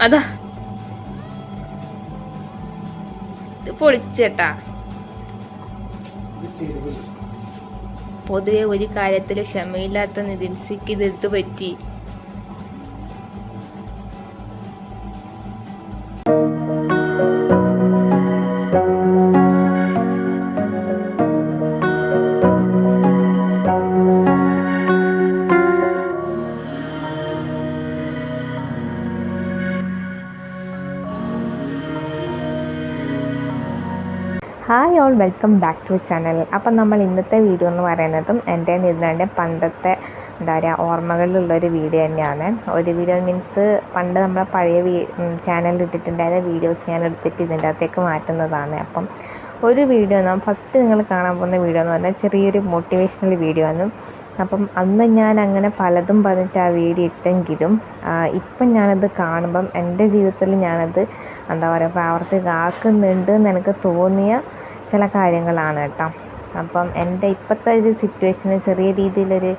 അതാ. ഇത് പൊളിച്ചേട്ടാ. പൊതുവെ ഒരു കാര്യത്തിൽ ക്ഷമയില്ലാത്ത നിതിൻസിക്ക് ഇത് എന്ത് പറ്റി. വെൽക്കം ബാക്ക് ടു ചാനൽ അപ്പം നമ്മൾ ഇന്നത്തെ വീഡിയോ എന്ന് പറയുന്നതും എന്റെ നിതിന്റെ പണ്ടത്തെ എന്താ പറയുക ഓർമ്മകളിലുള്ളൊരു വീഡിയോ തന്നെയാണ്. ഒരു വീഡിയോ മീൻസ് പണ്ട് നമ്മളെ പഴയ വീ ചാനലിൽ ഇട്ടിട്ടുണ്ടായ വീഡിയോസ് ഞാൻ എടുത്തിട്ട് ഇതിന്റെ അകത്തേക്ക് മാറ്റുന്നതാണ്. അപ്പം ഒരു വീഡിയോ നാം ഫസ്റ്റ് നിങ്ങൾ കാണാൻ പോകുന്ന വീഡിയോ എന്ന് പറഞ്ഞാൽ ചെറിയൊരു മോട്ടിവേഷണൽ വീഡിയോ ആണ്. അപ്പം അന്ന് ഞാൻ അങ്ങനെ പലതും പറഞ്ഞിട്ട് ആ വീഡിയോ ഇട്ടെങ്കിലും ഇപ്പം ഞാനത് കാണുമ്പം എന്റെ ജീവിതത്തിൽ ഞാനത് എന്താ പറയുക പ്രാവർത്തികമാക്കുന്നുണ്ട് എന്ന് എനിക്ക് തോന്നിയ ചില കാര്യങ്ങളാണ് കേട്ടോ. അപ്പം എന്റെ ഇപ്പോഴത്തെ ഒരു സിറ്റുവേഷന് ചെറിയ രീതിയിലൊരു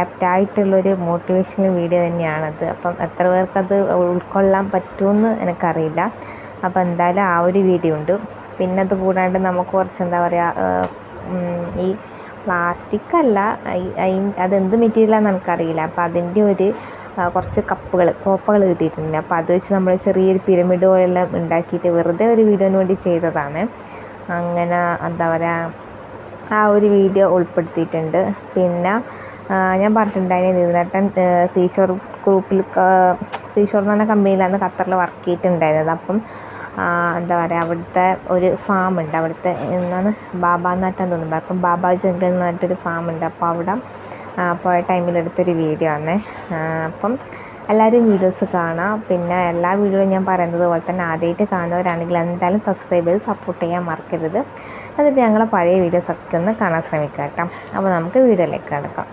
ആപ്റ്റായിട്ടുള്ളൊരു മോട്ടിവേഷണൽ വീഡിയോ തന്നെയാണത്. അപ്പം എത്ര പേർക്കത് ഉൾക്കൊള്ളാൻ പറ്റുമെന്ന് എനിക്കറിയില്ല. അപ്പം എന്തായാലും ആ ഒരു വീഡിയോ ഉണ്ട്. പിന്നെ അത് കൂടാണ്ട് നമുക്ക് കുറച്ച് എന്താ പറയുക ഈ പ്ലാസ്റ്റിക് അല്ല അതെന്ത് മെറ്റീരിയലാണെന്ന് എനിക്കറിയില്ല. അപ്പോൾ അതിന്റെ ഒരു കുറച്ച് കപ്പുകൾ കോപ്പകൾ കിട്ടിയിട്ടുണ്ട്. അപ്പോൾ അത് വെച്ച് നമ്മൾ ചെറിയൊരു പിരമിഡ് പോലെല്ലാം ഉണ്ടാക്കിയിട്ട് വെറുതെ ഒരു വീഡിയോന് വേണ്ടി ചെയ്തതാണ്. അങ്ങനെ എന്താ പറയുക ആ ഒരു വീഡിയോ ഉൾപ്പെടുത്തിയിട്ടുണ്ട്. പിന്നെ ഞാൻ പറഞ്ഞിട്ടുണ്ടായിരുന്നു ഇതിനേട്ടൻ സീഷോർ ഗ്രൂപ്പിൽ സീഷോർ എന്ന് പറഞ്ഞ കമ്പനിയിലാണ് ഖത്തറിൽ വർക്ക് ചെയ്തിട്ടുണ്ടായിരുന്നത്. അപ്പം എന്താ പറയുക അവിടുത്തെ ഒരു ഫാം ഉണ്ട്. അവിടുത്തെ എന്നാണ് ബാബ എന്നാറ്റാൻ തോന്നുന്നത് അപ്പം ബാബ ജംഗൽ എന്ന് പറഞ്ഞിട്ടൊരു ഫാം ഉണ്ട്. അപ്പോൾ അവിടെ പോയ ടൈമിൽ എടുത്തൊരു വീഡിയോ ആണ് അപ്പം എല്ലാവരും വീഡിയോസ് കാണാം. പിന്നെ എല്ലാ വീഡിയോയും ഞാൻ പറയുന്നത് പോലെ തന്നെ ആദ്യമായിട്ട് കാണുന്നവരാണെങ്കിൽ എന്തായാലും സബ്സ്ക്രൈബ് ചെയ്ത് സപ്പോർട്ട് ചെയ്യാൻ മറക്കരുത്. എന്നിട്ട് ഞങ്ങളെ പഴയ വീഡിയോസ് ഒക്കെ ഒന്ന് കാണാൻ ശ്രമിക്കാം കേട്ടോ. അപ്പോൾ നമുക്ക് വീഡിയോയിലേക്ക് കിടക്കാം.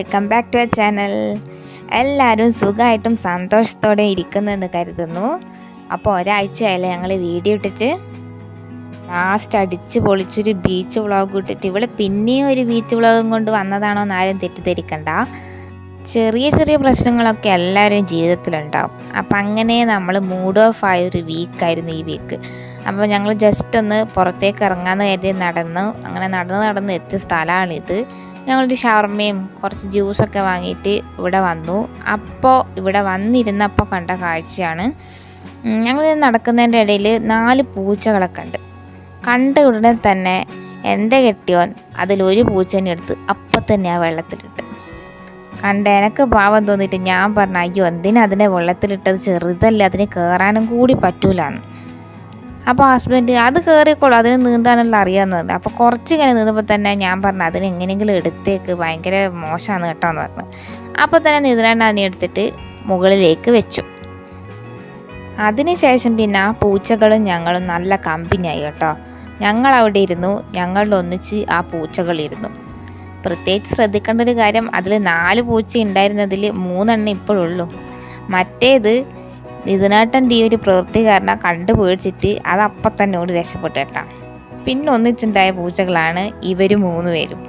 Welcome back to a channel എല്ലാവരും സുഖമായിട്ടും സന്തോഷത്തോടെ ഇരിക്കുന്നെന്ന് കരുതുന്നു. അപ്പോൾ ഒരാഴ്ചയായില്ലേ ഞങ്ങൾ വീഡിയോ ഇട്ടിട്ട്. ലാസ്റ്റ് അടിച്ച് പൊളിച്ചൊരു ബീച്ച് വ്ളോഗ് ഇട്ടിട്ട്. ഇവിടെ പിന്നെയും ഒരു ബീച്ച് വ്ളോഗും കൊണ്ട് വന്നതാണോ എന്ന് ആരും തെറ്റിദ്ധരിക്കണ്ട. ചെറിയ ചെറിയ പ്രശ്നങ്ങളൊക്കെ എല്ലാവരും ജീവിതത്തിലുണ്ടാവും. അപ്പം അങ്ങനെ നമ്മൾ മൂഡ് ഓഫ് ആയ ഒരു വീക്കായിരുന്നു ഈ വീക്ക് അപ്പോൾ ഞങ്ങൾ ജസ്റ്റ് ഒന്ന് പുറത്തേക്ക് ഇറങ്ങാമെന്ന് കരുതി നടന്നു. അങ്ങനെ നടന്ന് നടന്ന് എത്തിയ സ്ഥലമാണിത്. ഞങ്ങളൊരു ഷവർമയും കുറച്ച് ജ്യൂസൊക്കെ വാങ്ങിയിട്ട് ഇവിടെ വന്നു. അപ്പോൾ ഇവിടെ വന്നിരുന്നപ്പോൾ കണ്ട കാഴ്ചയാണ്. ഞങ്ങൾ നടക്കുന്നതിന്റെ ഇടയിൽ നാല് പൂച്ചകളൊക്കെ ഉണ്ട്. കണ്ട ഉടനെ തന്നെ എന്റെ കെട്ടിയോൻ അതിലൊരു പൂച്ചനെ എടുത്ത് അപ്പം തന്നെ ആ വെള്ളത്തിലിട്ട്. കണ്ട എനക്ക് പാവം തോന്നിയിട്ട് ഞാൻ പറഞ്ഞു അയ്യോ എന്തിനാ അതിനെ വെള്ളത്തിലിട്ടത്? ചെറുതല്ലേ അതിന് കയറാനും കൂടി പറ്റൂലെന്ന്. അപ്പോൾ ഹസ്ബൻഡ് അത് കയറിക്കോളൂ അതിന് നീന്താനുള്ള അറിയാവുന്നത്. അപ്പോൾ കുറച്ച് ഇങ്ങനെ നീന്തുമ്പോൾ തന്നെ ഞാൻ പറഞ്ഞു അതിന് എങ്ങനെയെങ്കിലും എടുത്തേക്ക്. ഭയങ്കര മോശമാണ് കേട്ടോ എന്ന് പറഞ്ഞു. അപ്പോൾ തന്നെ നീന്തലാണ് അതിനെ എടുത്തിട്ട് മുകളിലേക്ക് വെച്ചു. അതിനുശേഷം പിന്നെ ആ പൂച്ചകളും ഞങ്ങളും നല്ല കമ്പനിയായി കേട്ടോ. ഞങ്ങൾ അവിടെ ഇരുന്നു. ഞങ്ങളുടെ ഒന്നിച്ച് ആ പൂച്ചകളിരുന്നു പ്രത്യേകിച്ച് ശ്രദ്ധിക്കേണ്ട ഒരു കാര്യം അതിൽ നാല് പൂച്ച ഉണ്ടായിരുന്നതിൽ മൂന്നെണ്ണം ഇപ്പോഴുള്ളൂ. മറ്റേത് ഇതിനാട്ടന്റെ ഈ ഒരു പ്രവൃത്തി കാരണം കണ്ടു പേടിച്ചിട്ട് അത് അപ്പം തന്നെ ഓടി രക്ഷപ്പെട്ടു പിന്നെ ഒന്നിച്ചുണ്ടായ പൂച്ചകളാണ് ഇവർ മൂന്ന് പേരും.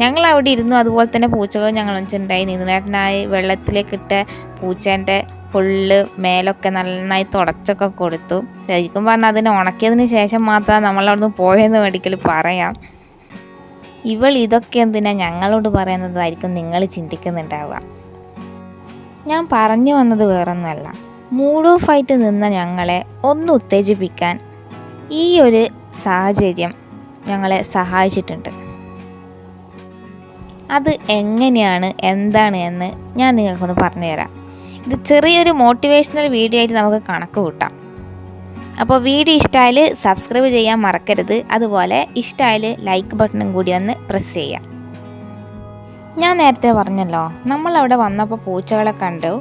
ഞങ്ങൾ അവിടെ ഇരുന്നു അതുപോലെ തന്നെ പൂച്ചകൾ ഞങ്ങൾ ഒന്നിച്ചുണ്ടായി. വെള്ളത്തിലേക്ക് വെള്ളത്തിലേക്കിട്ട പൂച്ചേന്റെ ഫുള്ള് മേലൊക്കെ നന്നായി തുടച്ചൊക്കെ കൊടുത്തു. ശരിക്കും പറഞ്ഞാൽ അതിനെ ഉണക്കിയതിന് ശേഷം മാത്രം നമ്മളവിടുന്ന് പോയെന്ന് മേടിക്കൽ പറയാം. ഇവൾ ഇതൊക്കെ എന്തിനാ ഞങ്ങളോട് പറയുന്നതായിരിക്കും നിങ്ങൾ ചിന്തിക്കുന്നുണ്ടാവുക. ഞാൻ പറഞ്ഞു വന്നത് വേറൊന്നുമല്ല മൂഡ് ഫൈറ്റ് നിന്ന ഞങ്ങളെ ഒന്ന് ഉത്തേജിപ്പിക്കാൻ ഈ ഒരു സാഹചര്യം ഞങ്ങളെ സഹായിച്ചിട്ടുണ്ട്. അത് എങ്ങനെയാണ് എന്താണ് എന്ന് ഞാൻ നിങ്ങൾക്കൊന്ന് പറഞ്ഞുതരാം. ഇത് ചെറിയൊരു മോട്ടിവേഷണൽ വീഡിയോ ആയിട്ട് നമുക്ക് കണക്ക് കൂട്ടാം. അപ്പോൾ വീഡിയോ ഇഷ്ടമായാൽ സബ്സ്ക്രൈബ് ചെയ്യാൻ മറക്കരുത്. അതുപോലെ ഇഷ്ടമായാൽ ലൈക്ക് ബട്ടണും കൂടി ഒന്ന് പ്രസ് ചെയ്യാം ഞാൻ നേരത്തെ പറഞ്ഞല്ലോ നമ്മളവിടെ വന്നപ്പോൾ പൂച്ചകളെ കണ്ടു.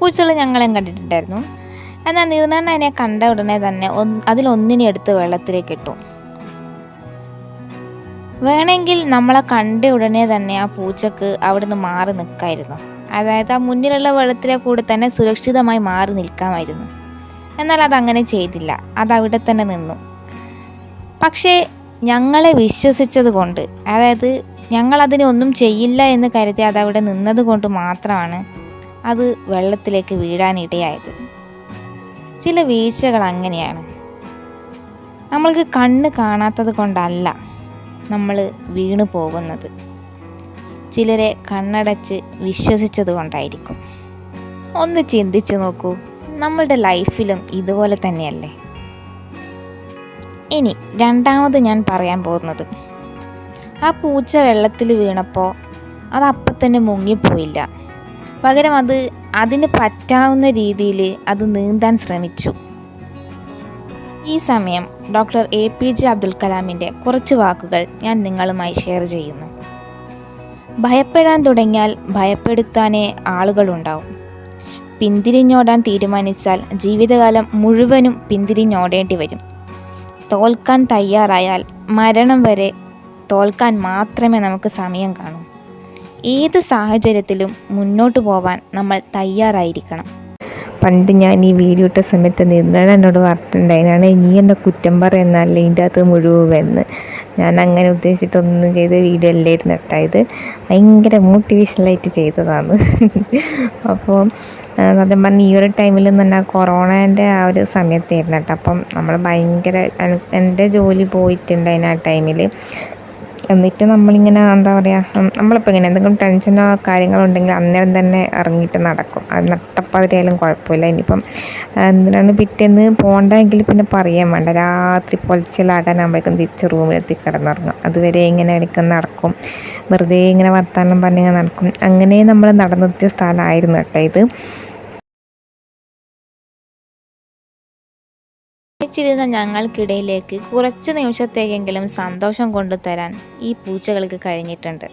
പൂച്ചകൾ ഞങ്ങളെയും കണ്ടിട്ടുണ്ടായിരുന്നു. എന്നാൽ നീർണ അതിനെ കണ്ട ഉടനെ തന്നെ അതിലൊന്നിനെ എടുത്ത് വെള്ളത്തിലേക്ക് ഇട്ടു. വേണമെങ്കിൽ നമ്മളെ കണ്ട ഉടനെ തന്നെ ആ പൂച്ചക്ക് അവിടുന്ന് മാറി നിൽക്കായിരുന്നു. അതായത് ആ മുന്നിലുള്ള വെള്ളത്തിലെ കൂടെ തന്നെ സുരക്ഷിതമായി മാറി നിൽക്കാമായിരുന്നു. എന്നാൽ അതങ്ങനെ ചെയ്തില്ല. അതവിടെ തന്നെ നിന്നു. പക്ഷേ ഞങ്ങളെ വിശ്വസിച്ചത് കൊണ്ട് അതായത് ഞങ്ങൾ അതിനെ ഒന്നും ചെയ്യില്ല എന്ന് കരുതി അതവിടെ നിന്നത് കൊണ്ട് മാത്രമാണ് അത് വെള്ളത്തിലേക്ക് വീഴാനിടയായത്. ചില വീഴ്ചകൾ അങ്ങനെയാണ്. നമ്മൾക്ക് കണ്ണ് കാണാത്തത് കൊണ്ടല്ല നമ്മൾ വീണു പോകുന്നത്. ചിലരെ കണ്ണടച്ച് വിശ്വസിച്ചത് കൊണ്ടായിരിക്കും. ഒന്ന് ചിന്തിച്ചു നോക്കൂ നമ്മളുടെ ലൈഫിലും ഇതുപോലെ തന്നെയല്ലേ? ഇനി രണ്ടാമത് ഞാൻ പറയാൻ പോകുന്നത് ആ പൂച്ച വെള്ളത്തിൽ വീണപ്പോൾ അത് അപ്പം തന്നെ മുങ്ങിപ്പോയില്ല. പകരം അത് അതിന് പറ്റാവുന്ന രീതിയിൽ അത് നീന്താൻ ശ്രമിച്ചു. ഈ സമയം doctor A P J Abdul കലാമിന്റെ കുറച്ച് വാക്കുകൾ ഞാൻ നിങ്ങളുമായി ഷെയർ ചെയ്യുന്നു. ഭയപ്പെടാൻ തുടങ്ങിയാൽ ഭയപ്പെടുത്താനേ ആളുകളുണ്ടാവും. പിന്തിരിഞ്ഞോടാൻ തീരുമാനിച്ചാൽ ജീവിതകാലം മുഴുവനും പിന്തിരിഞ്ഞോടേണ്ടി വരും. തോൽക്കാൻ തയ്യാറായാൽ മരണം വരെ തോൽക്കാൻ മാത്രമേ നമുക്ക് സമയം കാണൂ. ഏത് സാഹചര്യത്തിലും മുന്നോട്ട് പോവാൻ നമ്മൾ തയ്യാറായിരിക്കണം. പണ്ട് ഞാൻ ഈ വീഡിയോ ഇട്ട സമയത്ത് നിന്നാണ് എന്നോട് പറഞ്ഞിട്ടുണ്ടായിരുന്നു നീ എന്നെ കുറ്റം പറയുന്നല്ലേ ഇതിന്റെ അകത്ത് മുഴുവെന്ന്? ഞാൻ അങ്ങനെ ഉദ്ദേശിച്ചിട്ടൊന്നും ചെയ്ത വീഡിയോ അല്ലായിരുന്നു കേട്ടോ ഇത് ഭയങ്കര മോട്ടിവേഷണലായിട്ട് ചെയ്തതാണ്. അപ്പോൾ സത്യം പറഞ്ഞ ഈ ഒരു ടൈമിൽ തന്നെ കൊറോണേന്റെ ആ ഒരു സമയത്തായിരുന്നു കേട്ടോ. അപ്പം നമ്മൾ ഭയങ്കര എന്റെ ജോലി പോയിട്ടുണ്ടായിരുന്നു ആ ടൈമിൽ എന്നിട്ട് നമ്മളിങ്ങനെ എന്താ പറയുക നമ്മളിപ്പോൾ ഇങ്ങനെ എന്തെങ്കിലും ടെൻഷനോ കാര്യങ്ങളോ ഉണ്ടെങ്കിൽ അന്നേരം തന്നെ ഇറങ്ങിയിട്ട് നടക്കും. അത് നട്ടപ്പാതിരിയായാലും കുഴപ്പമില്ല. ഇനിയിപ്പം എന്തിനാണ് പിറ്റേന്ന് പോകണ്ടെങ്കിൽ പിന്നെ പറയാൻ വേണ്ട. രാത്രി പൊളിച്ചിലാകാനാകുമ്പോഴേക്കും തിരിച്ച് റൂമിലെത്തി കിടന്നിറങ്ങും. അതുവരെ ഇങ്ങനെ ഇടയ്ക്ക് നടക്കും. വെറുതെ ഇങ്ങനെ വർത്തമാനം പറഞ്ഞിങ്ങനെ നടക്കും. അങ്ങനെ നമ്മൾ നടന്നെത്തിയ സ്ഥലമായിരുന്നു കേട്ടോ ഇത്. ഒന്നിച്ചിരുന്ന ഞങ്ങൾക്കിടയിലേക്ക് കുറച്ച് നിമിഷത്തേക്കെങ്കിലും സന്തോഷം കൊണ്ടുതരാൻ ഈ പൂച്ചകൾക്ക് കഴിഞ്ഞിട്ടുണ്ട്.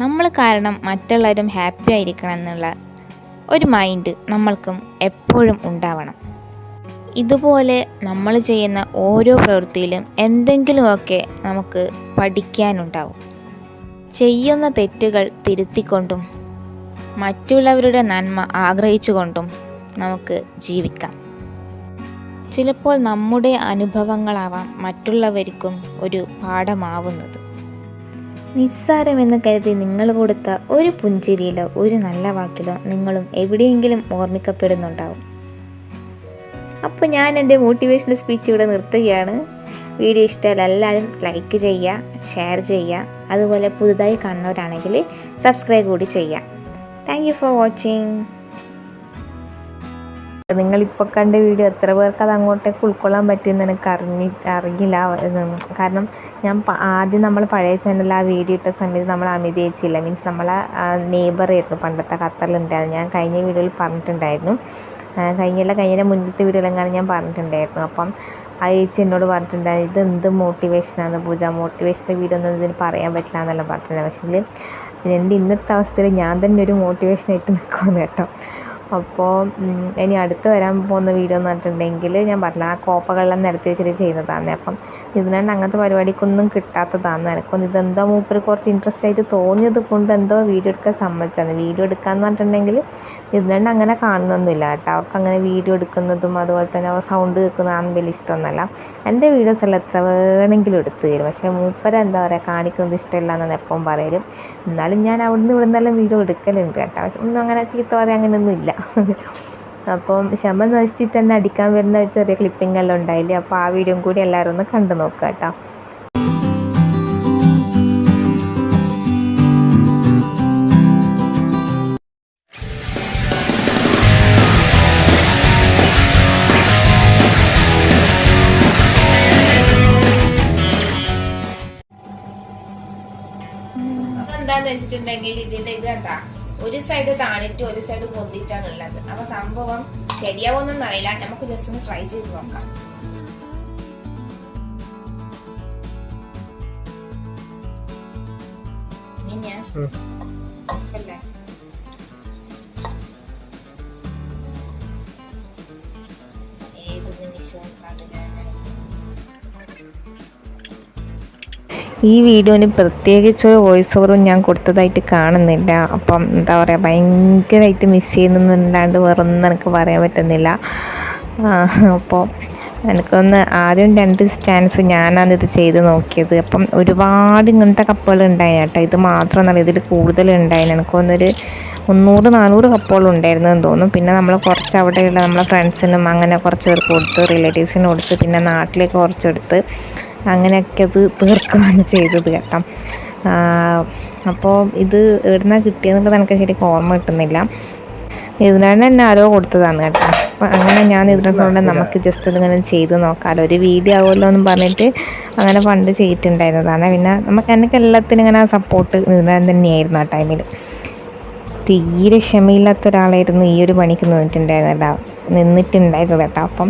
നമ്മൾ കാരണം മറ്റുള്ളവരും ഹാപ്പി ആയിരിക്കണം എന്നുള്ള ഒരു മൈൻഡ് നമ്മൾക്കും എപ്പോഴും ഉണ്ടാവണം. ഇതുപോലെ നമ്മൾ ചെയ്യുന്ന ഓരോ പ്രവൃത്തിയിലും എന്തെങ്കിലുമൊക്കെ നമുക്ക് പഠിക്കാനുണ്ടാവും. ചെയ്യുന്ന തെറ്റുകൾ തിരുത്തിക്കൊണ്ടും മറ്റുള്ളവരുടെ നന്മ ആഗ്രഹിച്ചുകൊണ്ടും നമുക്ക് ജീവിക്കാം. ചിലപ്പോൾ നമ്മുടെ അനുഭവങ്ങളാവാം മറ്റുള്ളവർക്കും ഒരു പാഠമാവുന്നത്. നിസ്സാരമെന്ന് കരുതി നിങ്ങൾ കൊടുത്ത ഒരു പുഞ്ചിരിയിലോ ഒരു നല്ല വാക്കിലോ നിങ്ങളും എവിടെയെങ്കിലും ഓർമ്മിക്കപ്പെടുന്നുണ്ടാവും. അപ്പോൾ ഞാൻ എന്റെ മോട്ടിവേഷണൽ സ്പീച്ച് ഇവിടെ നിർത്തുകയാണ്. വീഡിയോ ഇഷ്ടമായാൽ എല്ലാവരും ലൈക്ക് ചെയ്യുക ഷെയർ ചെയ്യുക അതുപോലെ പുതുതായി കാണുന്നവരാണെങ്കിൽ സബ്സ്ക്രൈബ് കൂടി ചെയ്യുക. താങ്ക് യു ഫോർ വാച്ചിങ് നിങ്ങളിപ്പോൾ കണ്ട വീഡിയോ എത്ര പേർക്ക് അത് അങ്ങോട്ടേക്ക് ഉൾക്കൊള്ളാൻ പറ്റുമെന്ന് എനിക്ക് അറിഞ്ഞി അറിയില്ല. കാരണം ഞാൻ ആദ്യം നമ്മൾ പഴയ ചാനലിൽ ആ വീഡിയോ ഇട്ട സമയത്ത് നമ്മൾ അമിത ചേച്ചിയില്ല മീൻസ് നമ്മളെ നെയ്ബർ ആയിരുന്നു. പണ്ടത്തെ ഖത്തറിലുണ്ടായിരുന്നു ഞാൻ കഴിഞ്ഞ വീഡിയോയിൽ പറഞ്ഞിട്ടുണ്ടായിരുന്നു. കഴിഞ്ഞല്ല കഴിഞ്ഞ മുന്നത്തെ വീഡിയോയിലെങ്ങാനും ഞാൻ പറഞ്ഞിട്ടുണ്ടായിരുന്നു. അപ്പം ആ ചേച്ചി എന്നോട് പറഞ്ഞിട്ടുണ്ടായിരുന്നു ഇത് എന്ത് മോട്ടിവേഷനാണ് പൂജ? മോട്ടിവേഷന്റെ വീഡിയോ ഒന്നും ഇതിന് പറയാൻ പറ്റില്ല എന്നെല്ലാം പറഞ്ഞിട്ടുണ്ടായിരുന്നു പക്ഷേ എന്റെ ഇന്നത്തെ അവസ്ഥയിൽ ഞാൻ തന്നെ ഒരു മോട്ടിവേഷനായിട്ട് നിൽക്കുമെന്ന് കേട്ടോ. അപ്പോൾ ഇനി അടുത്ത് വരാൻ പോകുന്ന വീഡിയോ എന്ന് പറഞ്ഞിട്ടുണ്ടെങ്കിൽ ഞാൻ പറഞ്ഞ ആ കോപ്പകളെല്ലാം നിരത്തി വെച്ചിട്ട് ചെയ്യുന്നതാണ് അപ്പം ഇതിനാണ്ട് അങ്ങനത്തെ പരിപാടിക്കൊന്നും കിട്ടാത്തതാണ് എനിക്കൊന്ന് ഇതെന്തോ മൂപ്പര് കുറച്ച് ഇൻട്രസ്റ്റ് ആയിട്ട് തോന്നിയത് കൊണ്ട് എന്തോ വീഡിയോ എടുക്കാൻ സമ്മതിച്ചാണ് വീഡിയോ എടുക്കാമെന്ന് പറഞ്ഞിട്ടുണ്ടെങ്കിൽ ഇതിനാണ്ട് അങ്ങനെ കാണുന്നൊന്നുമില്ല കേട്ടോ. അവർക്ക് അങ്ങനെ വീഡിയോ എടുക്കുന്നതും അതുപോലെ തന്നെ അവർ സൗണ്ട് കേൾക്കുന്നതാണ് വലിയ ഇഷ്ടമൊന്നുമല്ല. എന്റെ വീഡിയോസ് എല്ലാം എത്ര വേണമെങ്കിലും എടുത്തു തരും. പക്ഷേ മൂപ്പര എന്താ പറയുക കാണിക്കുന്നത് ഇഷ്ടമില്ല എന്നാണ് എപ്പോഴും പറയലും. എന്നാലും ഞാൻ അവിടുന്ന് ഇവിടെ നിന്നെല്ലാം വീഡിയോ എടുക്കലുണ്ട് കേട്ടോ. പക്ഷെ ഒന്നും അങ്ങനെ ചീത്ത പറയാൻ അങ്ങനെയൊന്നും ഇല്ല അപ്പം ക്ഷമ നശിച്ചിട്ട് തന്നെ അടിക്കാൻ വരുന്ന ചെറിയ ക്ലിപ്പിംഗ് എല്ലാം ഉണ്ടായില്ലേ? അപ്പോൾ ആ വീഡിയോ കൂടി എല്ലാവരും ഒന്ന് കണ്ടു നോക്കുക കേട്ടോ. എന്താന്ന് വെച്ചിട്ടുണ്ടെങ്കിൽ ഇതിന്റെ ഇത് കണ്ടാ? ഒരു സൈഡ് താണിട്ട് ഒരു സൈഡ് പൊന്തിട്ടാണ് ഉള്ളത് അപ്പൊ സംഭവം ശരിയാവുമെന്നൊന്നും അറിയില്ല. നമുക്ക് ജസ്റ്റ് ഒന്ന് ട്രൈ ചെയ്ത് നോക്കാം. പിന്നെ ഈ വീഡിയോന് പ്രത്യേകിച്ച് ഒരു വോയിസ് ഓവറും ഞാൻ കൊടുത്തതായിട്ട് കാണുന്നില്ല. അപ്പം എന്താ പറയുക ഭയങ്കരമായിട്ട് മിസ് ചെയ്യുന്നല്ലാണ്ട് വേറെ ഒന്നും എനിക്ക് പറയാൻ പറ്റുന്നില്ല. അപ്പോൾ എനിക്കൊന്ന് ആദ്യം രണ്ട് സ്റ്റാൻഡ്സ് ഞാനാണ് ഇത് ചെയ്ത് നോക്കിയത്. അപ്പം ഒരുപാട് ഇങ്ങനത്തെ കപ്പുകൾ ഉണ്ടായി കേട്ടോ. ഇത് മാത്രമെന്നല്ല ഇതിൽ കൂടുതൽ ഉണ്ടായിരുന്നു എനിക്കൊന്നൊരു മുന്നൂറ് നാനൂറ് കപ്പുകൾ ഉണ്ടായിരുന്നു എന്ന് തോന്നുന്നു. പിന്നെ നമ്മൾ കുറച്ച് അവിടെയുള്ള നമ്മളെ ഫ്രണ്ട്സിനും അങ്ങനെ കുറച്ച് പേർക്ക് കൊടുത്ത് റിലേറ്റീവ്സിനും കൊടുത്ത് പിന്നെ നാട്ടിലേക്ക് കുറച്ചെടുത്ത് അങ്ങനെയൊക്കെ അത് തീർക്കുകയാണ് ചെയ്തത് കേട്ടോ. അപ്പോൾ ഇത് എവിടുന്നാണ് കിട്ടിയെന്നുള്ളത് എനിക്ക് ശരിക്കും ഓർമ്മ കിട്ടുന്നില്ല. ഇതിനാണ് എന്നെ ആരോ കൊടുത്തതാണ് കേട്ടോ. അപ്പം അങ്ങനെ ഞാൻ ഇതിനൊക്കെ നമുക്ക് ജസ്റ്റ് ഇതിങ്ങനെ ചെയ്ത് നോക്കാമല്ലോ ഒരു വീഡിയോ ആവുമല്ലോ എന്ന് പറഞ്ഞിട്ട് അങ്ങനെ പണ്ട് ചെയ്തിട്ടുണ്ടായിരുന്നതാണ്. പിന്നെ നമുക്ക് എനിക്ക് എല്ലാത്തിനും ഇങ്ങനെ സപ്പോർട്ട് ഇതിനാൻ തന്നെയായിരുന്നു ആ ടൈമിൽ തീരെ ക്ഷമയില്ലാത്ത ഒരാളായിരുന്നു ഈ ഒരു പണിക്ക് നിന്നിട്ടുണ്ടായിരുന്നത് കേട്ടോ. നിന്നിട്ടുണ്ടായിരുന്നത് കേട്ടോ. അപ്പം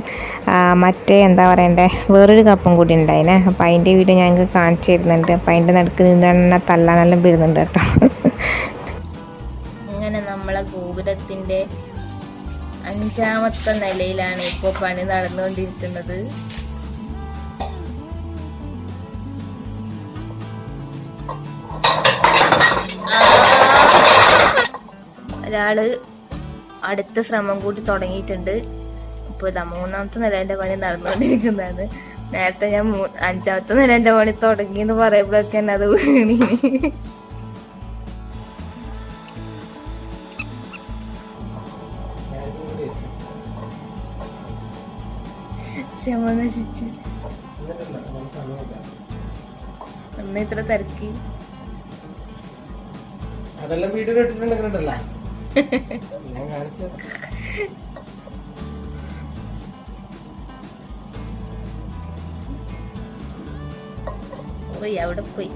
മറ്റേ എന്താ പറയണ്ടേ വേറൊരു കപ്പും കൂടി ഉണ്ടായിനെ. അപ്പം അതിന്റെ വീഡിയോ ഞങ്ങൾക്ക് കാണിച്ചു തരുന്നുണ്ട് അപ്പം അതിന്റെ നടുക്ക് നിന്നാണ് തല്ലാനെല്ലാം വരുന്നുണ്ട് കേട്ടോ. ഇങ്ങനെ നമ്മളെ ഗോപുരത്തിന്റെ അഞ്ചാമത്തെ നിലയിലാണ് ഇപ്പോൾ പണി നടന്നുകൊണ്ടിരിക്കുന്നത്. ഒരാൾ അടുത്ത ശ്രമം കൂടി തുടങ്ങിയിട്ടുണ്ട്. ഇപ്പൊ ഇതാ മൂന്നാമത്തെ നിലേന്റെ പണി നടന്നുകൊണ്ടിരിക്കുന്നതാണ്. നേരത്തെ ഞാൻ അഞ്ചാമത്തെ നിലേന്റെ പണി തുടങ്ങി എന്ന് പറയുമ്പോഴൊക്കെ തന്നെ അത് വീണി. ഇത്ര തിരക്കി. അതെല്ലാം വീഡിയോ കാണിച്ചു പോയി അവിടെ പോയി.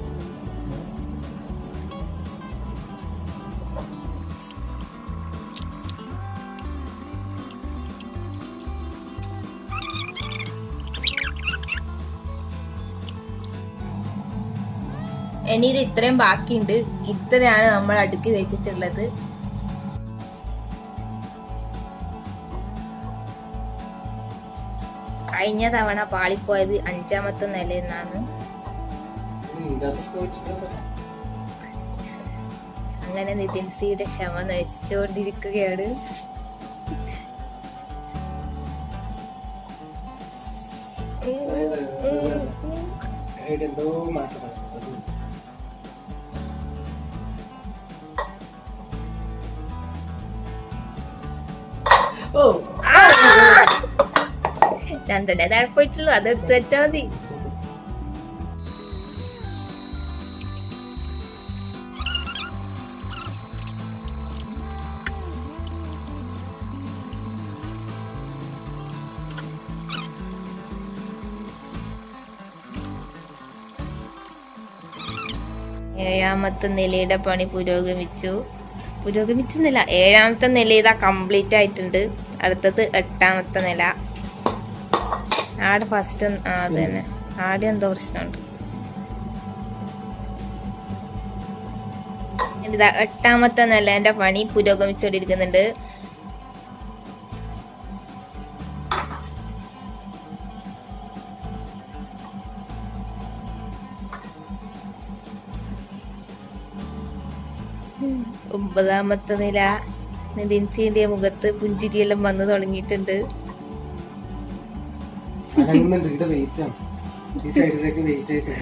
ഇനി ഇത് ഇത്രയും ബാക്കിയുണ്ട്. ഇത്രയാണ് നമ്മൾ അടുക്കി വെച്ചിട്ടുള്ളത്. കഴിഞ്ഞ തവണ പാളിപ്പോയത് അഞ്ചാമത്തെ നിലയിൽ നിന്നാണ് അങ്ങനെ നിതിൻ സിയുടെ ക്ഷമ നശിച്ചുകൊണ്ടിരിക്കുകയാണ്. എന്തോ മാറ്റമാണ് രണ്ടെണ്ണേ താഴെ പോയിട്ടുള്ളൂ. അത് എടുത്തു വെച്ചാ മതി. ഏഴാമത്തെ നിലയുടെ പണി പുരോഗമിച്ചു. പുരോഗമിച്ചെന്നില്ല. ഏഴാമത്തെ നില ഇതാ കംപ്ലീറ്റ് ആയിട്ടുണ്ട്. അടുത്തത് എട്ടാമത്തെ നില. ആടെ ഫസ്റ്റ് അത് തന്നെ ആടെ എന്തോ പ്രശ്നമുണ്ട്. ഇതാ എട്ടാമത്തെ നിലേന്റെ പണി പുരോഗമിച്ചുകൊണ്ടിരിക്കുന്നുണ്ട് ഒമ്പതാമത്തെ നില നിതിൻസിന്റെ മുഖത്ത് പുഞ്ചിരിയെല്ലാം വന്നു തുടങ്ങിയിട്ടുണ്ട്. അനങ്ങുന്നുണ്ട് ഇവിടെ വെയിറ്റ് ആണ്. ഈ സൈഡിലേക്ക് വെയിറ്റ് ആയിട്ട്.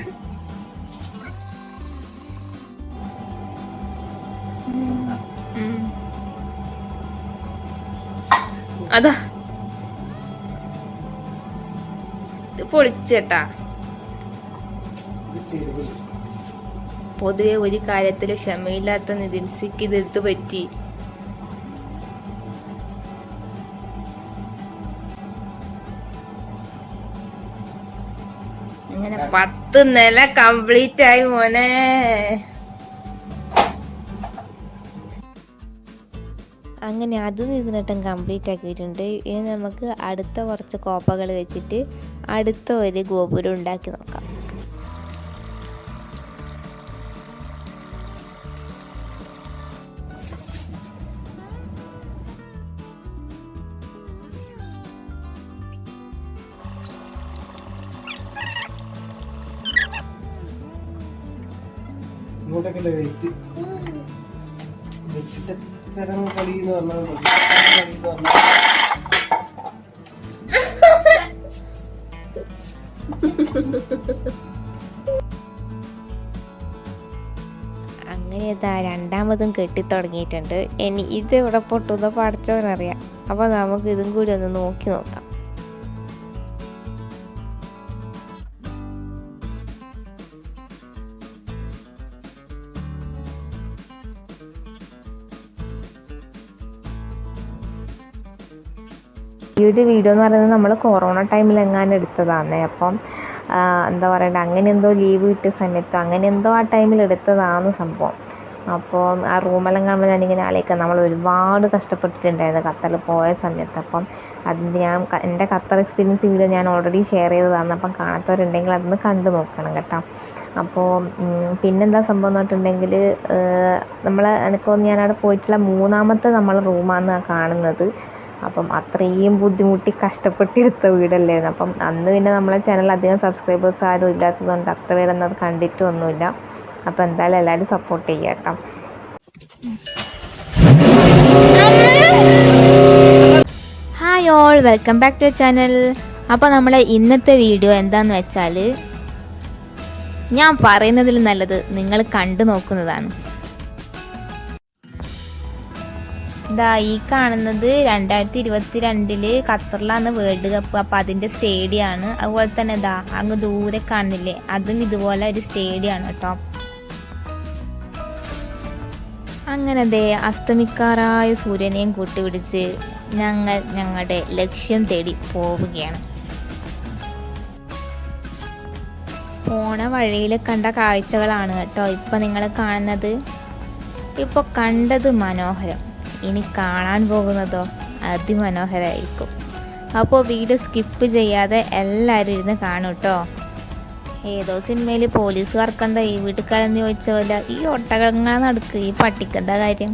അതാ. പൊളിച്ചേട്ടാ. പൊതുവെ ഒരു കാര്യത്തിലും ക്ഷമയില്ലാത്ത നിതിൻസിക്ക് ഇതെടുത്തു പറ്റി? പത്ത് നില കംപ്ലീറ്റ് ആയി മോനെ. അങ്ങനെ അത് നിന്നിട്ടും കംപ്ലീറ്റ് ആക്കിയിട്ടുണ്ട്. ഇനി നമുക്ക് അടുത്ത കുറച്ച് കോപ്പകൾ വെച്ചിട്ട് അടുത്ത ഒരു ഗോപുരം ഉണ്ടാക്കി നോക്കാം. ഇങ്ങോട്ടൊക്കെ വെയിറ്റ്. വെയിറ്റിന്റെ തരം കളി എന്ന് പറഞ്ഞാൽ കളി അങ്ങനെ ഇതാ രണ്ടാമതും കെട്ടിത്തുടങ്ങിയിട്ടുണ്ട് ഇനി ഇത് ഇവിടെ പൊട്ടുന്ന പഠിച്ചവനറിയാം. അപ്പോൾ നമുക്ക് ഇതും കൂടി ഒന്ന് നോക്കി നോക്കാം. ഒരു വീഡിയോ എന്ന് പറയുന്നത് നമ്മൾ കൊറോണ ടൈമിൽ എങ്ങാനും എടുത്തതാണ് അപ്പം എന്താ പറയണ്ട അങ്ങനെ എന്തോ ലീവ് കിട്ടിയ സമയത്ത് അങ്ങനെ എന്തോ ആ ടൈമിൽ എടുത്തതാണ് സംഭവം. അപ്പോൾ ആ റൂമെല്ലാം കാണുമ്പോൾ ഞാനിങ്ങനെ ആലോചിക്കാം. നമ്മൾ ഒരുപാട് കഷ്ടപ്പെട്ടിട്ടുണ്ടായിരുന്നു ഖത്തറിൽ പോയ സമയത്ത്. അപ്പം അതിന്റെ ഞാൻ എന്റെ ഖത്തർ എക്സ്പീരിയൻസ് വീഡിയോ ഞാൻ ഓൾറെഡി ഷെയർ ചെയ്തതാണ് അപ്പം കാണാത്തവരുണ്ടെങ്കിൽ അതൊന്ന് കണ്ടു നോക്കണം കേട്ടോ. അപ്പോൾ പിന്നെന്താ സംഭവം എന്ന് പറഞ്ഞിട്ടുണ്ടെങ്കിൽ നമ്മൾ എനിക്കൊന്ന് ഞാനവിടെ പോയിട്ടുള്ള മൂന്നാമത്തെ നമ്മൾ റൂമാണ് കാണുന്നത്. അപ്പം അത്രയും ബുദ്ധിമുട്ടി കഷ്ടപ്പെട്ടെടുത്ത വീടല്ലായിരുന്നു അപ്പം അന്ന് പിന്നെ നമ്മളെ ചാനൽ അധികം സബ്സ്ക്രൈബേഴ്സ് ആരും ഇല്ലാത്തതുകൊണ്ട് അത്ര പേരൊന്നും അത് കണ്ടിട്ടൊന്നുമില്ല. അപ്പം എന്തായാലും എല്ലാവരും സപ്പോർട്ട് ചെയ്യാം കേട്ടോ. Hi all welcome back to channel അപ്പോൾ നമ്മളെ ഇന്നത്തെ വീഡിയോ എന്താന്ന് വെച്ചാൽ ഞാൻ പറയുന്നതിൽ നല്ലത് നിങ്ങൾ കണ്ടു നോക്കുന്നതാണ്. ഇതാ ഈ കാണുന്നത് രണ്ടായിരത്തി ഇരുപത്തി രണ്ടിൽ ഖത്തറിലാണ് വേൾഡ് കപ്പ്. അപ്പൊ അതിന്റെ സ്റ്റേഡിയം ആണ് അതുപോലെ തന്നെ ദാ അങ്ങ് ദൂരെ കാണുന്നില്ലേ അതും ഇതുപോലെ ഒരു സ്റ്റേഡിയം ആണ് കേട്ടോ. അങ്ങനെ ദേ അസ്തമിക്കാറായ സൂര്യനെയും കൂട്ടിപിടിച്ച് ഞങ്ങൾ ഞങ്ങളുടെ ലക്ഷ്യം തേടി പോവുകയാണ്. പോണ വഴിയിൽ കണ്ട കാഴ്ചകളാണ് കേട്ടോ ഇപ്പൊ നിങ്ങൾ കാണുന്നത്. ഇപ്പൊ കണ്ടത് മനോഹരം. ഇനി കാണാൻ പോകുന്നതോ അതിമനോഹരമായിരിക്കും അപ്പോൾ വീഡിയോ സ്കിപ്പ് ചെയ്യാതെ എല്ലാവരും ഇരുന്ന് കാണും കേട്ടോ ഏതോ സിനിമയിൽ പോലീസുകാർക്ക് എന്താ ഈ വീട്ടുകാരെന്ന് ചോദിച്ച പോലെ ഈ ഒട്ടകങ്ങൾ നടക്കുക ഈ പട്ടിക്ക് എന്താ കാര്യം?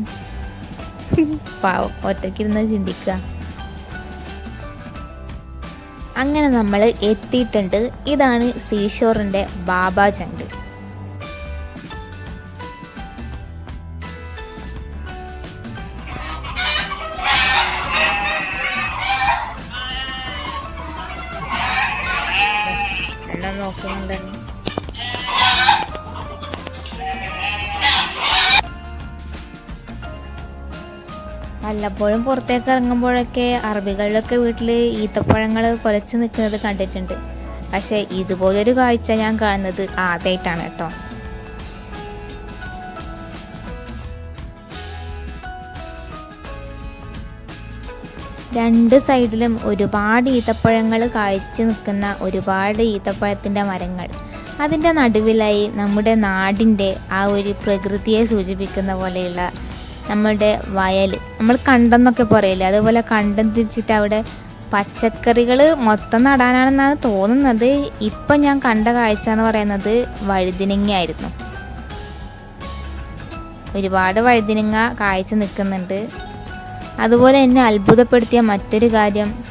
പാവം ഒറ്റയ്ക്കിരുന്ന് ചിന്തിക്കുക അങ്ങനെ നമ്മൾ എത്തിയിട്ടുണ്ട്. ഇതാണ് സീഷോറിന്റെ ബാബാ ചണ്ട് വല്ലപ്പോഴും പുറത്തേക്ക് ഇറങ്ങുമ്പോഴൊക്കെ അറബികളിലൊക്കെ വീട്ടിൽ ഈത്തപ്പഴങ്ങൾ കൊലച്ച് നിൽക്കുന്നത് കണ്ടിട്ടുണ്ട്. പക്ഷേ ഇതുപോലൊരു കാഴ്ച ഞാൻ കാണുന്നത് ആദ്യമായിട്ടാണ് കേട്ടോ. രണ്ട് സൈഡിലും ഒരുപാട് ഈത്തപ്പഴങ്ങൾ കാഴ്ച നിൽക്കുന്ന ഒരുപാട് ഈത്തപ്പഴത്തിന്റെ മരങ്ങൾ. അതിന്റെ നടുവിലായി നമ്മുടെ നാടിന്റെ ആ ഒരു പ്രകൃതിയെ സൂചിപ്പിക്കുന്ന പോലെയുള്ള നമ്മുടെ വയൽ. നമ്മൾ കണ്ടെന്നൊക്കെ പറയില്ലേ? അതുപോലെ കണ്ടം തിരിച്ചിട്ട് അവിടെ പച്ചക്കറികൾ മൊത്തം നടാനാണെന്നാണ് തോന്നുന്നത്. ഇപ്പം ഞാൻ കണ്ട കാഴ്ച എന്ന് പറയുന്നത് വഴുതിനങ്ങയായിരുന്നു. ഒരുപാട് വഴുതിനങ്ങ കാഴ്ച നിൽക്കുന്നുണ്ട്. അതുപോലെ എന്നെ അത്ഭുതപ്പെടുത്തിയ മറ്റൊരു കാര്യം.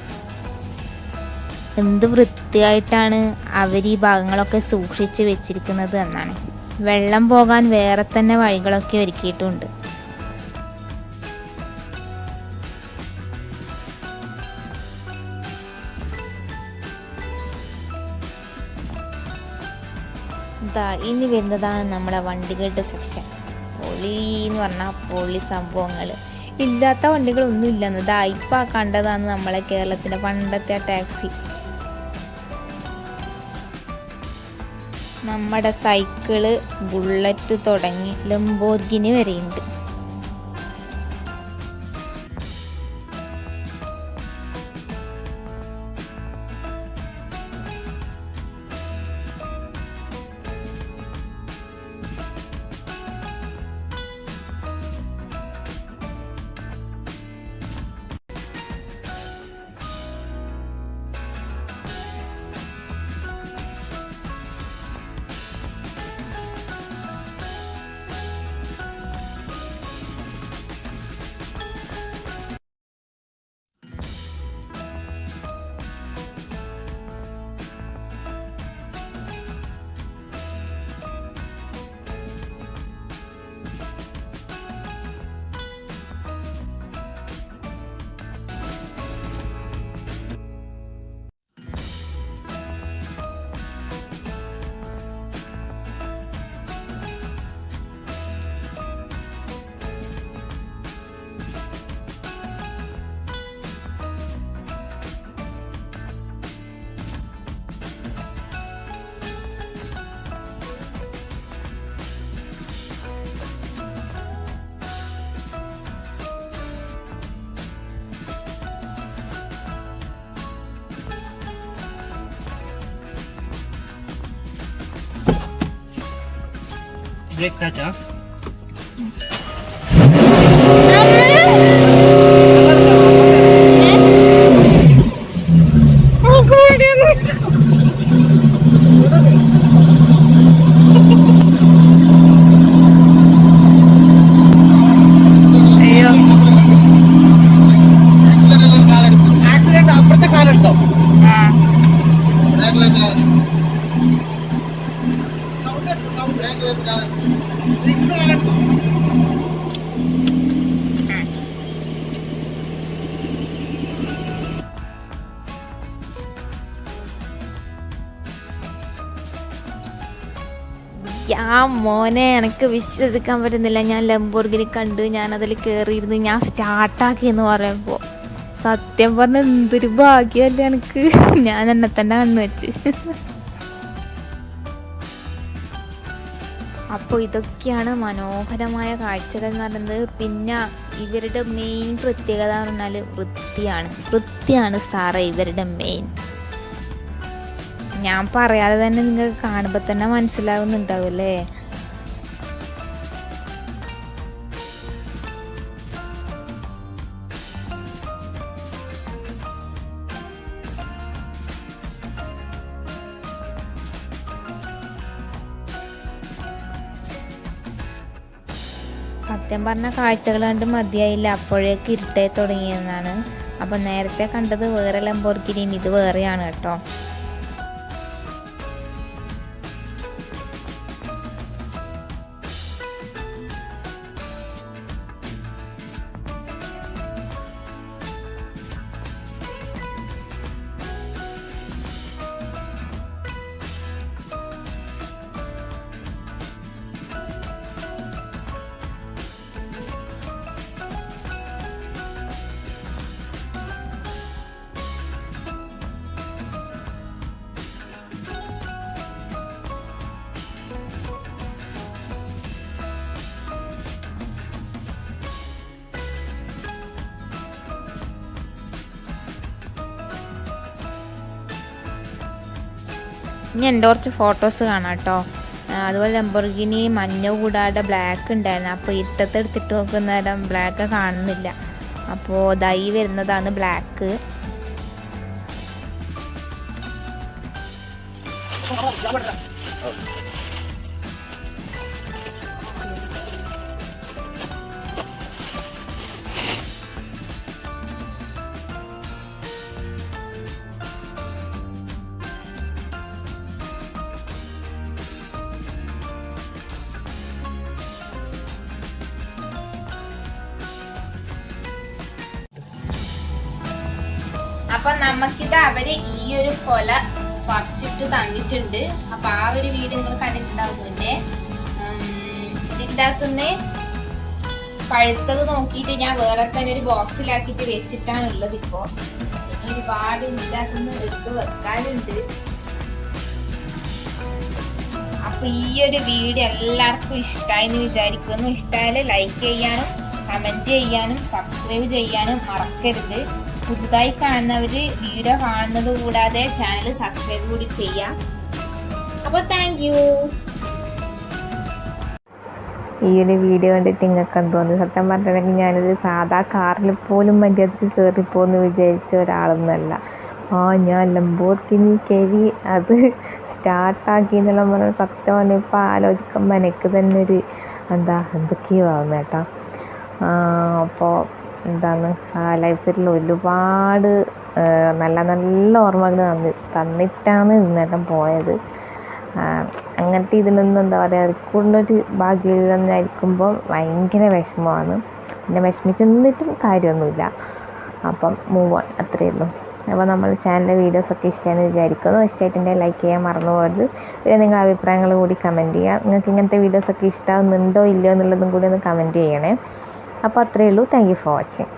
എന്ത് വൃത്തിയായിട്ടാണ് അവർ ഈ ഭാഗങ്ങളൊക്കെ സൂക്ഷിച്ച് വെച്ചിരിക്കുന്നത് എന്നാണ്. വെള്ളം പോകാൻ വേറെ തന്നെ വഴികളൊക്കെ ഒരുക്കിയിട്ടുണ്ട്. ഇതാ ഇനി വരുന്നതാണ് നമ്മുടെ വണ്ടികളുടെ സെക്ഷൻ പൊളി എന്ന് പറഞ്ഞാൽ പൊളി സംഭവങ്ങൾ ഇല്ലാത്ത വണ്ടികളൊന്നും ഇല്ലെന്ന് ഇതാ ഇപ്പം കണ്ടതാണ് നമ്മളെ കേരളത്തിന്റെ പണ്ടത്തെ ടാക്സി. നമ്മുടെ സൈക്കിൾ ബുള്ളറ്റ് തുടങ്ങി ലംബോർഗിനി വരെയുണ്ട്. ब्रेक टाचा യാ മോനെ എനിക്ക് വിശ്വസിക്കാൻ പറ്റുന്നില്ല. ഞാൻ ലംബോർഗിനി കണ്ട് ഞാൻ അതിൽ കയറിയിരുന്ന് ഞാൻ സ്റ്റാർട്ടാക്കി എന്ന് പറയുമ്പോൾ സത്യം പറഞ്ഞ എന്തൊരു ഭാഗ്യമല്ലേ എനിക്ക്. ഞാൻ എന്നെ തന്നെ കണ്ണു വെച്ച്. അപ്പോൾ ഇതൊക്കെയാണ് മനോഹരമായ കാഴ്ചകൾ എന്ന് പറയുന്നത്. പിന്നെ ഇവരുടെ മെയിൻ പ്രത്യേകത എന്ന് പറഞ്ഞാൽ വൃത്തിയാണ്. വൃത്തിയാണ് സാറേ ഇവരുടെ മെയിൻ ഞാൻ പറയാതെ തന്നെ നിങ്ങൾക്ക് കാണുമ്പോൾ തന്നെ മനസ്സിലാവുന്നുണ്ടാവും അല്ലേ സത്യം പറഞ്ഞ കാഴ്ചകൾ കണ്ട് മതിയായില്ല. അപ്പോഴേക്ക് ഇരുട്ടേ തുടങ്ങിയെന്നാണ് അപ്പം നേരത്തെ കണ്ടത് വേറെ ലംബോർക്കിനിയും ഇത് വേറെയാണ് കേട്ടോ. ഇനി എന്റെ കുറച്ച് ഫോട്ടോസ് കാണാം കേട്ടോ. അതുപോലെ ലംബോർഗിനി മഞ്ഞ കൂടാതെ ബ്ലാക്ക് ഉണ്ടായിരുന്നു. അപ്പോൾ ഇരുട്ടത്ത് എടുത്തിട്ട് ബ്ലാക്ക് കാണുന്നില്ല. അപ്പോൾ ദൈ വരുന്നതാണ് ബ്ലാക്ക് അപ്പൊ നമുക്കിത് അവർ ഈ ഒരു കൊല പറിച്ചിട്ട് തന്നിട്ടുണ്ട്. അപ്പൊ ആ ഒരു വീട് നിങ്ങൾ കണ്ടിട്ടുണ്ടാവും മുന്നേ ഇതിന്റെ പഴുത്തത് നോക്കിയിട്ട് ഞാൻ വേറെ തന്നെ ഒരു ബോക്സിലാക്കിയിട്ട് വെച്ചിട്ടാണ് ഉള്ളത് ഇപ്പോ ഒരുപാട് അകത്തുനിന്ന് എടുത്ത് വെക്കാനുണ്ട്. അപ്പൊ ഈ ഒരു വീഡിയോ എല്ലാവർക്കും ഇഷ്ടമായി എന്ന് വിചാരിക്കുന്നു. ഇഷ്ടമായാലും ലൈക്ക് ചെയ്യാനും കമന്റ് ചെയ്യാനും സബ്സ്ക്രൈബ് ചെയ്യാനും മറക്കരുത്. പുതുതായി കാണുന്നവര് വീഡിയോ കാണുന്നത് കൂടാതെ ചാനൽ സബ്സ്ക്രൈബ് കൂടി ചെയ്യാം. അപ്പോൾ താങ്ക് യു ഈ ഒരു വീഡിയോ കണ്ടിട്ട് നിങ്ങൾക്ക് എന്ത് തോന്നി സത്യം പറഞ്ഞിട്ടുണ്ടെങ്കിൽ ഞാനൊരു സാധാ കാറിൽ പോലും മര്യാദയ്ക്ക് കയറിപ്പോന്ന് വിചാരിച്ച ഒരാളൊന്നുമല്ല. ആ ഞാൻ ലംബോർഗിനി കയറി അത് സ്റ്റാർട്ടാക്കി എന്നുള്ള പറഞ്ഞ സത്യം പറഞ്ഞാൽ ഇപ്പോൾ ആലോചിക്കുമ്പോൾ എനിക്ക് തന്നെ ഒരു എന്താ എന്തൊക്കെയോ ആവുന്ന കേട്ടോ അപ്പോൾ എന്താണ് ലൈഫിൽ ഒരുപാട് ആ, നല്ല നല്ല ഓർമ്മകൾ തന്നി തന്നിട്ടാണ് ഇന്നേട്ടം പോയത്. അങ്ങനത്തെ ഇതിനൊന്നും എന്താ പറയുക കൂടുതലൊരു ഭാഗ്യമില്ലെന്നായിരിക്കുമ്പോൾ ഭയങ്കര വിഷമമാണ്. പിന്നെ വിഷമിച്ച് നിന്നിട്ടും കാര്യമൊന്നുമില്ല. അപ്പം മൂവ് ഓൺ അത്രയേ ഉള്ളൂ. അപ്പോൾ നമ്മൾ ചാനലിലെ വീഡിയോസൊക്കെ ഇഷ്ടമാണെന്ന് വിചാരിക്കുന്നു. ഇഷ്ടമായിട്ടുണ്ടെങ്കിൽ ലൈക്ക് ചെയ്യാൻ മറന്നു പോകരുത്. പിന്നെ നിങ്ങളുടെ അഭിപ്രായങ്ങൾ കൂടി കമന്റ് ചെയ്യുക. നിങ്ങൾക്ക് ഇങ്ങനത്തെ വീഡിയോസൊക്കെ ഇഷ്ടമാകുന്നുണ്ടോ ഇല്ലയോ എന്നുള്ളതും കൂടി ഒന്ന് കമന്റ് ചെയ്യണേ. അപ്പോൾ അത്രയേ ഉള്ളൂ. Thank you for watching